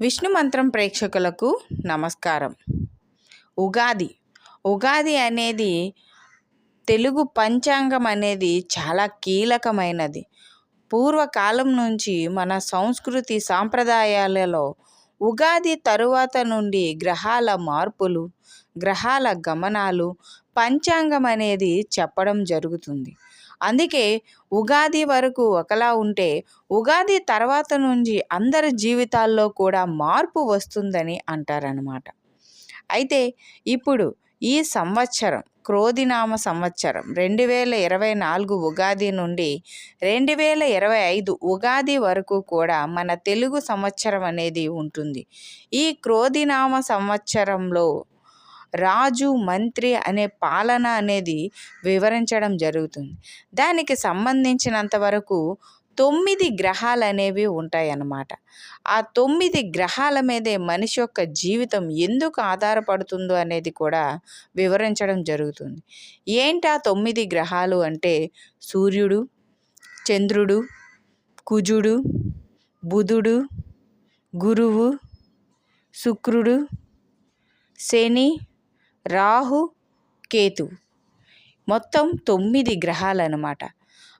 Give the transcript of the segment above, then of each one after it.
విష్ణు మంత్రం ప్రేక్షకులకు నమస్కారం. ఉగాది. ఉగాది అనేది తెలుగు పంచాంగం అనేది చాలా కీలకమైనది. పూర్వకాలం నుంచి మన సంస్కృతి సాంప్రదాయాలలో ఉగాది తరువాత నుండి గ్రహాల మార్పులు గ్రహాల గమనాలు పంచాంగం అనేది చెప్పడం జరుగుతుంది. అందుకే ఉగాది వరకు ఒకలా ఉంటే ఉగాది తర్వాత నుంచి అందరి జీవితాల్లో కూడా మార్పు వస్తుందని అంటారనమాట అయితే ఇప్పుడు ఈ సంవత్సరం క్రోధినామ సంవత్సరం రెండు వేల ఇరవై నాలుగు ఉగాది నుండి రెండు వేల ఇరవై ఐదు ఉగాది వరకు కూడా మన తెలుగు సంవత్సరం అనేది ఉంటుంది. ఈ క్రోధినామ సంవత్సరంలో రాజు మంత్రి అనే పాలన అనేది వివరించడం జరుగుతుంది. దానికి సంబంధించినంత వరకు తొమ్మిది గ్రహాలు అనేవి ఉంటాయన్నమాట. ఆ తొమ్మిది గ్రహాల మీదే మనిషి యొక్క జీవితం ఎందుకు ఆధారపడుతుందో అనేది కూడా వివరించడం జరుగుతుంది. ఏంటి ఆ తొమ్మిది గ్రహాలు అంటే సూర్యుడు చంద్రుడు కుజుడు బుధుడు గురువు శుక్రుడు శని రాహు కేతు. మొత్తం తొమ్మిది గ్రహాలు అనమాట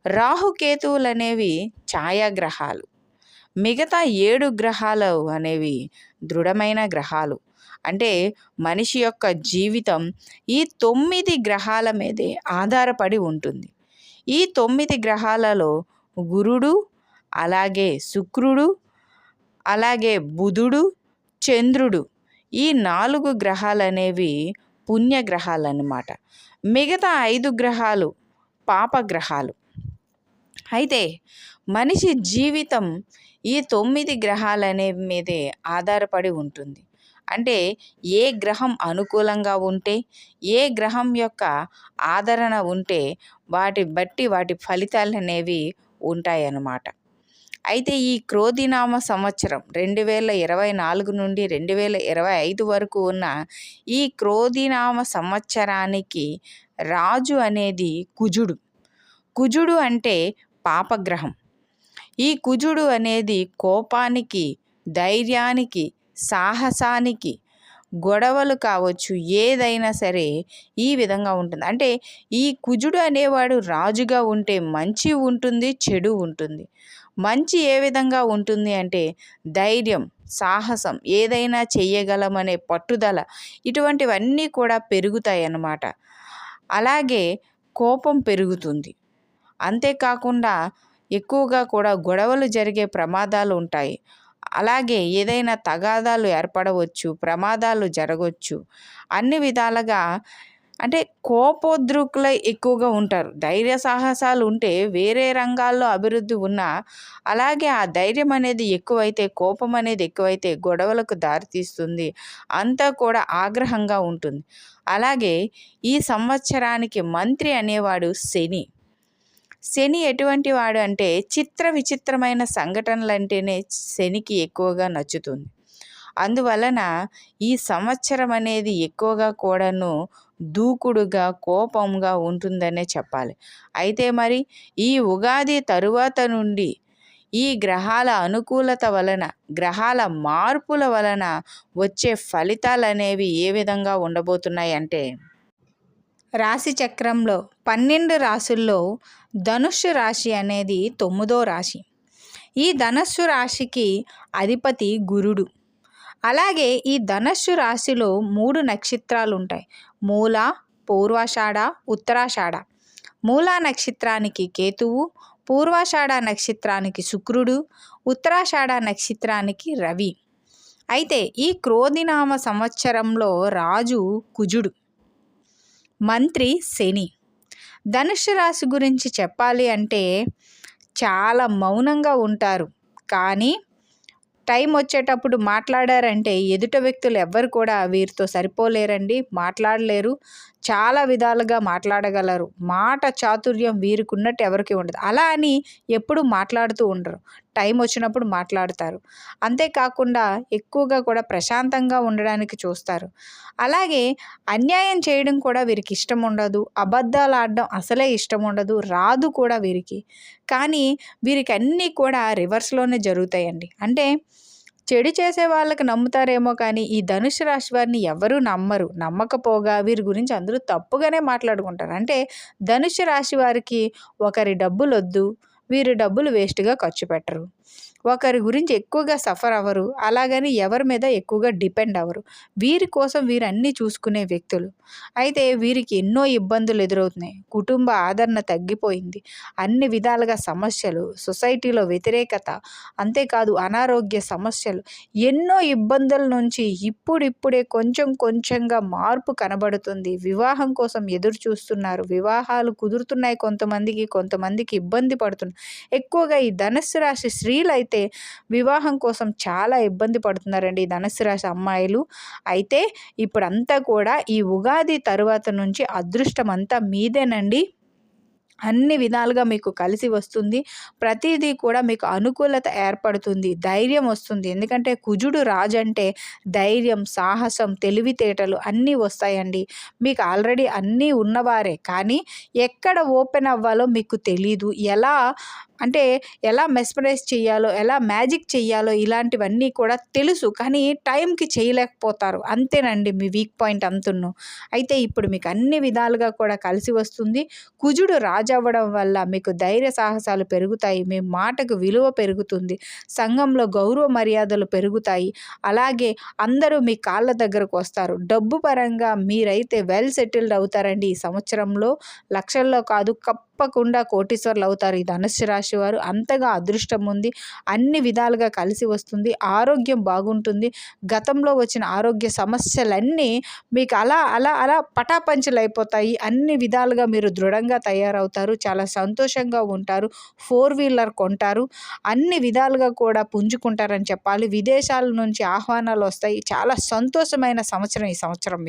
రాహుకేతువులు అనేవి ఛాయాగ్రహాలు. మిగతా ఏడు గ్రహాలు అనేవి దృఢమైన గ్రహాలు. అంటే మనిషి యొక్క జీవితం ఈ తొమ్మిది గ్రహాల మీదే ఆధారపడి ఉంటుంది. ఈ తొమ్మిది గ్రహాలలో గురుడు అలాగే శుక్రుడు అలాగే బుధుడు చంద్రుడు ఈ నాలుగు గ్రహాలు అనేవి పుణ్యగ్రహాలు అన్నమాట మిగతా ఐదు గ్రహాలు పాపగ్రహాలు. అయితే మనిషి జీవితం ఈ తొమ్మిది గ్రహాలనే మీదే ఆధారపడి ఉంటుంది. అంటే ఏ గ్రహం అనుకూలంగా ఉంటే ఏ గ్రహం యొక్క ఆదరణ ఉంటే వాటి బట్టి వాటి ఫలితాలు అనేవి ఉంటాయన్నమాట. అయితే ఈ క్రోధినామ సంవత్సరం రెండు వేల ఇరవై నాలుగు నుండి రెండు వేల ఇరవై ఐదు వరకు ఉన్న ఈ క్రోధినామ సంవత్సరానికి రాజు అనేది కుజుడు. కుజుడు అంటే పాపగ్రహం. ఈ కుజుడు అనేది కోపానికి ధైర్యానికి సాహసానికి గొడవలు కావచ్చు ఏదైనా సరే ఈ విధంగా ఉంటుంది. అంటే ఈ కుజుడు అనేవాడు రాజుగా ఉంటే మంచి ఉంటుంది చెడు ఉంటుంది. మంచి ఏ విధంగా ఉంటుంది అంటే ధైర్యం సాహసం ఏదైనా చెయ్యగలమనే పట్టుదల ఇటువంటివన్నీ కూడా పెరుగుతాయి అన్నమాట అలాగే కోపం పెరుగుతుంది. అంతేకాకుండా ఎక్కువగా కూడా గొడవలు జరిగే ప్రమాదాలు ఉంటాయి. అలాగే ఏదైనా తగాదాలు ఏర్పడవచ్చు ప్రమాదాలు జరగవచ్చు అన్ని విధాలుగా అంటే కోపోద్రుకులై ఎక్కువగా ఉంటారు. ధైర్య సాహసాలు ఉంటే వేరే రంగాల్లో అభివృద్ధి ఉన్నా అలాగే ఆ ధైర్యం అనేది ఎక్కువైతే కోపం అనేది ఎక్కువైతే గొడవలకు దారితీస్తుంది అంతా కూడా ఆగ్రహంగా ఉంటుంది. అలాగే ఈ సంవత్సరానికి మంత్రి అనేవాడు శని. శని ఎటువంటి వాడు అంటే చిత్ర విచిత్రమైన సంఘటనలు అంటేనే శనికి ఎక్కువగా నచ్చుతుంది. అందువలన ఈ సంవత్సరం అనేది ఎక్కువగా కూడాను దూకుడుగా కోపంగా ఉంటుందనే చెప్పాలి. అయితే మరి ఈ ఉగాది తరువాత నుండి ఈ గ్రహాల అనుకూలత వలన గ్రహాల మార్పుల వలన వచ్చే ఫలితాలు అనేవి ఏ విధంగా ఉండబోతున్నాయి అంటే రాశి చక్రంలో పన్నెండు రాశుల్లో ధనుస్సు రాశి అనేది తొమ్మిదో రాశి. ఈ ధనస్సు రాశికి అధిపతి గురుడు. అలాగే ఈ ధనస్సు రాశిలో మూడు నక్షత్రాలు ఉంటాయి మూల పూర్వాషాఢ ఉత్తరాషాఢ. మూలా నక్షత్రానికి కేతువు పూర్వాషాఢ నక్షత్రానికి శుక్రుడు ఉత్తరాషాఢ నక్షత్రానికి రవి. అయితే ఈ క్రోధినామ సంవత్సరంలో రాజు కుజుడు. మంత్రి శని. ధనుషు రాశి గురించి చెప్పాలి అంటే చాలా మౌనంగా ఉంటారు. కానీ టైం వచ్చేటప్పుడు మాట్లాడారంటే ఎదుట వ్యక్తులు ఎవ్వరు కూడా వీరితో సరిపోలేరండి మాట్లాడలేరు. చాలా విధాలుగా మాట్లాడగలరు. మాట చాతుర్యం వీరికి ఉన్నట్టు ఎవరికి ఉండదు. అలా అని ఎప్పుడు మాట్లాడుతూ ఉండరు. టైం వచ్చినప్పుడు మాట్లాడతారు. అంతేకాకుండా ఎక్కువగా కూడా ప్రశాంతంగా ఉండడానికి చూస్తారు. అలాగే అన్యాయం చేయడం కూడా వీరికి ఇష్టం ఉండదు. అబద్ధాలు ఆడడం అసలే ఇష్టం ఉండదు. రాదు కూడా వీరికి. కానీ వీరికి అన్నీ కూడా రివర్స్లోనే జరుగుతాయండి. అంటే చెడు చేసే వాళ్ళకి నమ్ముతారేమో కానీ ఈ ధనుసు రాశి వారిని ఎవరూ నమ్మరు. నమ్మకపోగా వీరి గురించి అందరూ తప్పుగానే మాట్లాడుకుంటారు. అంటే ధనుసు రాశి వారికి ఒకరి డబ్బులు వద్దు వీరు డబ్బులు వేస్ట్గా ఖర్చు పెట్టరు. ఒకరి గురించి ఎక్కువగా సఫర్ అవ్వరు అలాగని ఎవరి మీద ఎక్కువగా డిపెండ్ అవ్వరు. వీరి కోసం వీరు అన్నీ చూసుకునే వ్యక్తులు. అయితే వీరికి ఎన్నో ఇబ్బందులు ఎదురవుతున్నాయి. కుటుంబ ఆదరణ తగ్గిపోయింది. అన్ని విధాలుగా సమస్యలు సొసైటీలో వ్యతిరేకత అంతేకాదు అనారోగ్య సమస్యలు ఎన్నో ఇబ్బందుల నుంచి ఇప్పుడిప్పుడే కొంచెం కొంచెంగా మార్పు కనబడుతుంది. వివాహం కోసం ఎదురు చూస్తున్నారు వివాహాలు కుదురుతున్నాయి కొంతమందికి కొంతమందికి ఇబ్బంది పడుతున్నారు ఎక్కువగా ఈ ధనస్సు రాశి స్త్రీలు అయితే వివాహం కోసం చాలా ఇబ్బంది పడుతున్నారండి ధనుసు రాశి అమ్మాయిలు అయితే ఇప్పుడంతా కూడా ఈ ఉగాది తరువాత నుంచి అదృష్టం అంతా మీదేనండి. అన్ని విధాలుగా మీకు కలిసి వస్తుంది. ప్రతిదీ కూడా మీకు అనుకూలత ఏర్పడుతుంది. ధైర్యం వస్తుంది. ఎందుకంటే కుజుడు రాజు అంటే ధైర్యం సాహసం తెలివితేటలు అన్నీ వస్తాయండి. మీకు ఆల్రెడీ అన్నీ ఉన్నవారే. కానీ ఎక్కడ ఓపెన్ అవ్వాలో మీకు తెలీదు. ఎలా అంటే ఎలా మెస్పరైజ్ చేయాలో ఎలా మ్యాజిక్ చేయాలో ఇలాంటివన్నీ కూడా తెలుసు. కానీ టైంకి చేయలేకపోతారు. అంతేనండి మీ వీక్ పాయింట్ అంతున్ను అయితే ఇప్పుడు మీకు అన్ని విధాలుగా కూడా కలిసి వస్తుంది. కుజుడు రాజవ్వడం వల్ల మీకు ధైర్య సాహసాలు పెరుగుతాయి. మీ మాటకు విలువ పెరుగుతుంది. సంఘంలో గౌరవ మర్యాదలు పెరుగుతాయి. అలాగే అందరూ మీ కాళ్ళ దగ్గరకు వస్తారు. డబ్బు పరంగా మీరైతే వెల్ సెటిల్డ్ అవుతారండి ఈ సంవత్సరంలో. లక్షల్లో కాదు కప్ తప్పకుండా కోటీశ్వర్లు అవుతారు ఈ ధనుస్సు రాశి వారు. అంతగా అదృష్టం ఉంది. అన్ని విధాలుగా కలిసి వస్తుంది. ఆరోగ్యం బాగుంటుంది. గతంలో వచ్చిన ఆరోగ్య సమస్యలన్నీ మీకు అలా అలా అలా పటాపంచలు అయిపోతాయి అన్ని విధాలుగా మీరు దృఢంగా తయారవుతారు. చాలా సంతోషంగా ఉంటారు. ఫోర్ వీలర్ కొంటారు. అన్ని విధాలుగా కూడా పుంజుకుంటారని చెప్పాలి. విదేశాల నుంచి ఆహ్వానాలు వస్తాయి. చాలా సంతోషమైన సంవత్సరం ఈ సంవత్సరం మీకు.